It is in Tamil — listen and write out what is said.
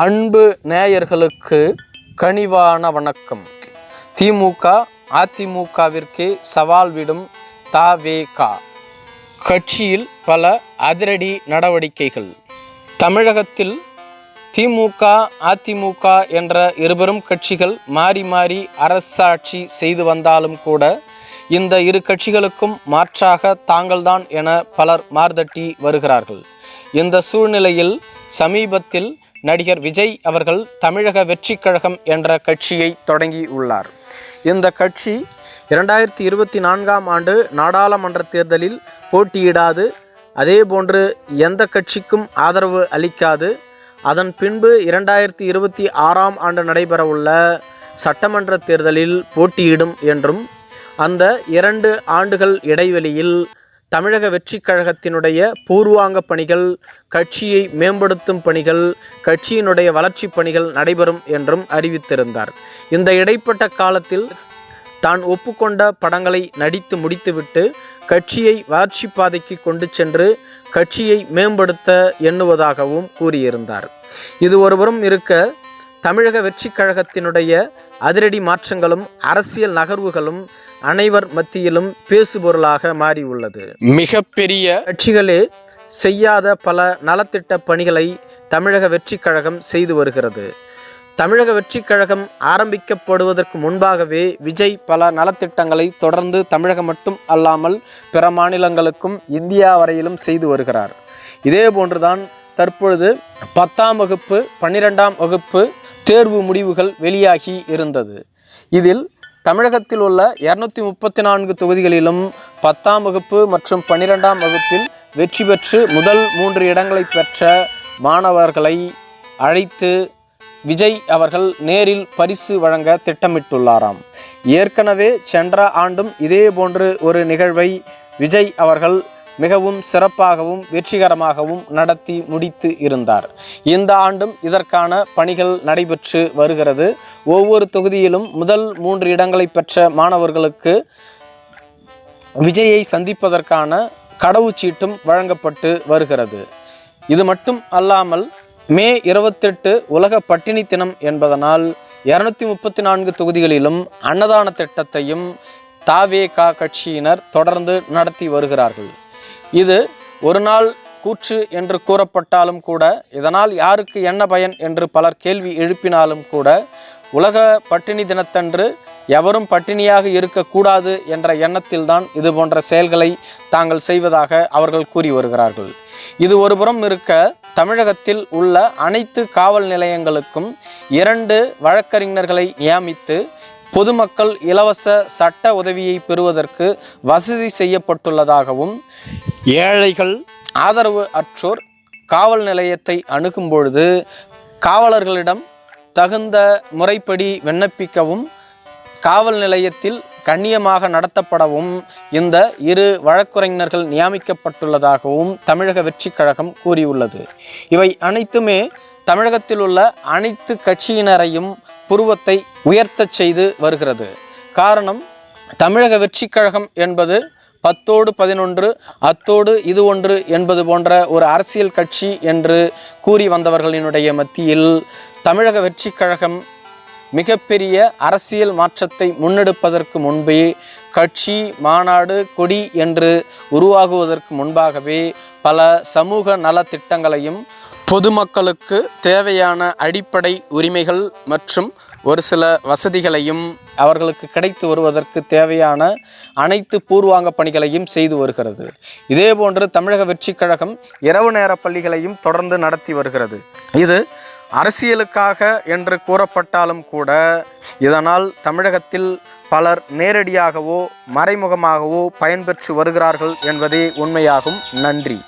அன்பு நேயர்களுக்கு கனிவான வணக்கம். திமுக அதிமுகவிற்கு சவால் விடும் தாவேகா கட்சியில் பல அதிரடி நடவடிக்கைகள். தமிழகத்தில் திமுக அதிமுக என்ற இருபெரும் கட்சிகள் மாறி மாறி அரசாட்சி செய்து வந்தாலும் கூட இந்த இரு கட்சிகளுக்கும் மாற்றாக தாங்கள்தான் என பலர் மார்தட்டி வருகிறார்கள். இந்த சூழ்நிலையில் சமீபத்தில் நடிகர் விஜய் அவர்கள் தமிழக வெற்றி கழகம் என்ற கட்சியை தொடங்கி உள்ளார். இந்த கட்சி இரண்டாயிரத்தி இருபத்தி நான்காம் ஆண்டு நாடாளுமன்ற தேர்தலில் போட்டியிடாது அதேபோன்று எந்த கட்சிக்கும் ஆதரவு அளிக்காது. அதன் பின்பு இரண்டாயிரத்தி இருபத்தி ஆறாம் ஆண்டு நடைபெறவுள்ள சட்டமன்ற தேர்தலில் போட்டியிடும் என்றும் அந்த இரண்டு ஆண்டுகள் இடைவெளியில் தமிழக வெற்றிக் கழகத்தினுடைய பூர்வாங்க பணிகள் கட்சியை மேம்படுத்தும் பணிகள் கட்சியினுடைய வளர்ச்சிப் பணிகள் நடைபெறும் என்றும் அறிவித்திருந்தார். இந்த இடைப்பட்ட காலத்தில் தான் ஒப்புக்கொண்ட படங்களை நடித்து முடித்துவிட்டு கட்சியை வளர்ச்சி பாதைக்கு கொண்டு சென்று கட்சியை மேம்படுத்த எண்ணுவதாகவும் கூறியிருந்தார். இது ஒருபுறம் இருக்க தமிழக வெற்றிக் கழகத்தினுடைய அதிரடி மாற்றங்களும் அரசியல் நகர்வுகளும் அனைவர் மத்தியிலும் பேசுபொருளாக மாறியுள்ளது. மிகப்பெரிய கட்சிகளே செய்யாத பல நலத்திட்ட பணிகளை தமிழக வெற்றிக் கழகம் செய்து வருகிறது. தமிழக வெற்றிக் கழகம் ஆரம்பிக்கப்படுவதற்கு முன்பாகவே விஜய் பல நலத்திட்டங்களை தொடர்ந்து தமிழகம் மட்டும் அல்லாமல் பிற மாநிலங்களுக்கும் இந்தியா வரையிலும் செய்து வருகிறார். இதே போன்றுதான் தற்பொழுது பத்தாம் வகுப்பு பன்னிரெண்டாம் வகுப்பு தேர்வு முடிவுகள் வெளியாகி இருந்தது. இதில் தமிழகத்தில் உள்ள இரநூத்தி முப்பத்தி நான்கு தொகுதிகளிலும் பத்தாம் வகுப்பு மற்றும் பன்னிரெண்டாம் வகுப்பில் வெற்றி பெற்று முதல் மூன்று இடங்களை பெற்ற மாணவர்களை அழைத்து விஜய் அவர்கள் நேரில் பரிசு வழங்க திட்டமிட்டுள்ளாராம். ஏற்கனவே சென்ற ஆண்டும் இதே போன்று ஒரு நிகழ்வை விஜய் அவர்கள் மிகவும் சிறப்பாகவும் வெற்றிகரமாகவும் நடத்தி முடித்து இருந்தார். இந்த ஆண்டும் இதற்கான பணிகள் நடைபெற்று வருகிறது. ஒவ்வொரு தொகுதியிலும் முதல் மூன்று இடங்களை பெற்ற மாணவர்களுக்கு விஜயை சந்திப்பதற்கான கடவுச்சீட்டும் வழங்கப்பட்டு வருகிறது. இது மட்டும் அல்லாமல் மே இருபத்தெட்டு உலக பட்டினி தினம் என்பதனால் இரநூத்தி முப்பத்தி நான்கு தொகுதிகளிலும் அன்னதான திட்டத்தையும் தாவேகா கட்சியினர் தொடர்ந்து நடத்தி வருகிறார்கள். இது ஒரு நாள் கூற்று என்று கூறப்பட்டாலும் கூட இதனால் யாருக்கு என்ன பயன் என்று பலர் கேள்வி எழுப்பினாலும் கூட உலக பட்டினி தினத்தன்று எவரும் பட்டினியாக இருக்கக்கூடாது என்ற எண்ணத்தில்தான் இது போன்ற செயல்களை தாங்கள் செய்வதாக அவர்கள் கூறி வருகிறார்கள். இது ஒருபுறம் இருக்க தமிழகத்தில் உள்ள அனைத்து காவல் நிலையங்களுக்கும் இரண்டு வழக்கறிஞர்களை நியமித்து பொதுமக்கள் இலவச சட்ட உதவியை பெறுவதற்கு வசதி செய்யப்பட்டுள்ளதாகவும் ஏழைகள் ஆதரவு அற்றோர் காவல் நிலையத்தை அணுகும் பொழுது காவலர்களிடம் தகுந்த முறைப்படி விண்ணப்பிக்கவும் காவல் நிலையத்தில் கண்ணியமாக நடத்தப்படவும் இந்த இரு வழக்குரைஞர்கள் நியமிக்கப்பட்டுள்ளதாகவும் தமிழக வெற்றிக் கழகம் கூறியுள்ளது. இவை அனைத்துமே தமிழகத்தில் உள்ள அனைத்து கட்சியினரையும் புருவத்தை உயர்த்தச் செய்து வருகிறது. காரணம் தமிழக வெற்றிக் கழகம் என்பது பத்தோடு பதினொன்று அத்தோடு இது ஒன்று என்பது போன்ற ஒரு அரசியல் கட்சி என்று கூறி வந்தவர்களினுடைய மத்தியில் தமிழக வெற்றிக் கழகம் மிகப்பெரிய அரசியல் மாற்றத்தை முன்னெடுப்பதற்கு முன்பே கட்சி மாநாடு கொடி என்று உருவாகுவதற்கு முன்பாகவே பல சமூக நலத்திட்டங்களையும் பொதுமக்களுக்கு தேவையான அடிப்படை உரிமைகள் மற்றும் ஒரு சில வசதிகளையும் அவர்களுக்கு கிடைத்து வருவதற்கு தேவையான அனைத்து பூர்வாங்க பணிகளையும் செய்து வருகிறது. இதேபோன்று தமிழக வெற்றிக் கழகம் இரவு நேர பள்ளிகளையும் தொடர்ந்து நடத்தி வருகிறது. இது அரசியலுக்காக என்று கூறப்பட்டாலும் கூட இதனால் தமிழகத்தில் பலர் நேரடியாகவோ மறைமுகமாகவோ பயன்பெற்று வருகிறார்கள் என்பதே உண்மையாகும். நன்றி.